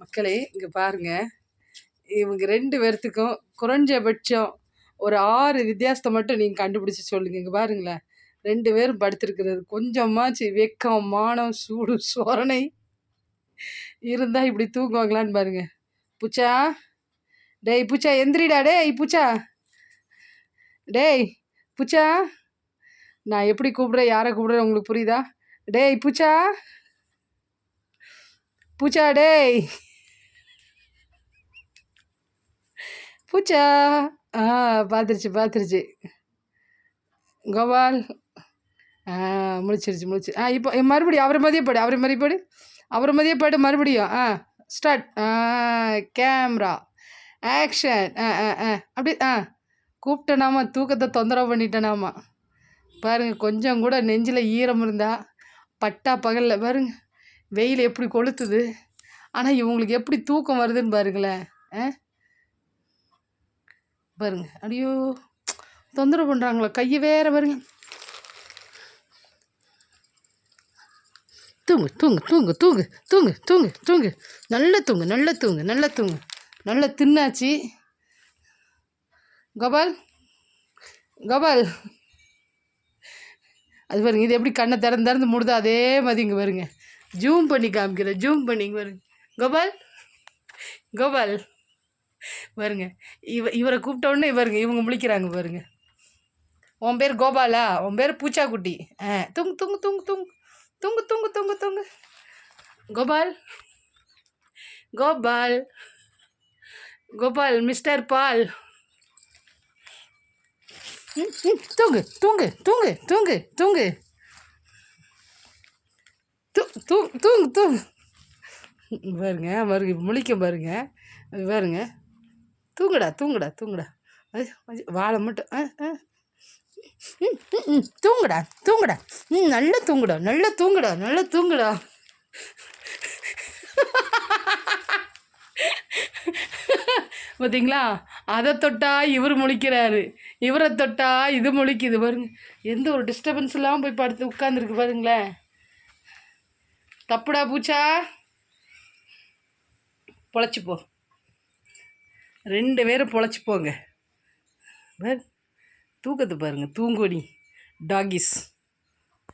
மக்களே இங்கே பாருங்க. இவங்க ரெண்டு பேர்த்துக்கும் குறைஞ்சபட்சம் ஒரு ஆறு வித்தியாசத்தை மட்டும் நீங்கள் கண்டுபிடிச்சி சொல்லுங்க. இங்கே பாருங்களேன். ரெண்டு பேரும் படுத்திருக்கிறது. கொஞ்சமாச்சு வெக்கம் மானம் சூடு சோரணை இருந்தால் இப்படி தூங்குவாங்களான்னு பாருங்க. பூச்சா? டேய் பூச்சா எந்திரிடா டேய் பூச்சா? டேய் பூச்சா? நான் எப்படி கூப்பிட்றேன்? யாரை கூப்பிட்றேன்? உங்களுக்கு புரியுதா? டேய் பூச்சா? பூச்சா டேய். பூச்சா? ஆ பார்த்துருச்சு பார்த்துருச்சு கோபால். ஆ முடிச்சிருச்சு முடிச்சு ஆ இப்போ மறுபடியும் அவரை மாதிரியே போடு அவரை மதிய போடு. அவரை மாதிரியே போய்ட்டு மறுபடியும் ஆ ஸ்டார்ட். கேமரா. ஆக்ஷன். ஆ ஆ ஆ. அப்படி ஆ. கூப்பிட்டனாமா தூக்கத்தை தொந்தரவு பண்ணிட்டேனாமா. பாருங்கள் கொஞ்சம் கூட நெஞ்சில் ஈரம் இருந்தா பட்டா பகலில் பாருங்க வெயில் எப்படி கொளுத்துது. ஆனால் இவங்களுக்கு எப்படி தூக்கம் வருதுன்னு பாருங்களேன் ஆ? பாருங்க. அடியோ தொந்தரவு பண்ணுறாங்களோ கையை வேற பாருங்க. தூங்கு தூங்கு தூங்கு தூங்கு தூங்கு தூங்கு தூங்கு. நல்ல தூங்கு நல்ல தூங்கு நல்ல தூங்கு. நல்ல தின்னாச்சு. கோபால் கோபால். அது பாருங்க இது எப்படி கண்ணை திறந்து திறந்து முடுதோ அதே மாதிரி இங்கே வருங்க ஜூம் பண்ணி காமிக்கிறேன் ஜூம் பண்ணி இங்கே வருங்க கோபால் கோபால். பாருங்க. இவ இவரை கூப்பிட்ட உடனே பாருங்க இவங்க முழிக்கிறாங்க பாருங்க. உன் பேர் கோபாலா? உன் பேர் பூச்சாக்குட்டி. ஆ தூங்கு தூங்கு தூங்கு தூங்கு. தூங்கு தூங்கு தூங்கு தூங்கு. கோபால். கோபால். கோபால் மிஸ்டர் பால். ம், ம், தூங்கு தூங்கு தூங்கு தூங்கு தூங்கு. தூ தூ தூங்கு தூங்கு. பாருங்க பாருங்க முழிக்க முழிக்கும் பாருங்க பாருங்க. தூங்குடா தூங்குடா தூங்குடா. வாழை மட்டும் ஆ ஆ ம், ம், தூங்குடா தூங்குடா. ம் நல்லா தூங்குடா நல்லா தூங்குடா நல்லா தூங்குடா. பார்த்தீங்களா அதை தொட்டா இவர் முழிக்கிறாரு. இவரை தொட்டா இது முழிக்குது பாருங்க. எந்த ஒரு டிஸ்டர்பன்ஸ் இல்லாமல் போய் படுத்து உட்காந்துருக்கு பாருங்களேன். தப்புடா பூச்சா? பொழைச்சிப்போ ரெண்டு பேரும் பொழைச்சி போங்க. தூக்கத்தை பாருங்கள் தூங்கோடி. டாகிஸ்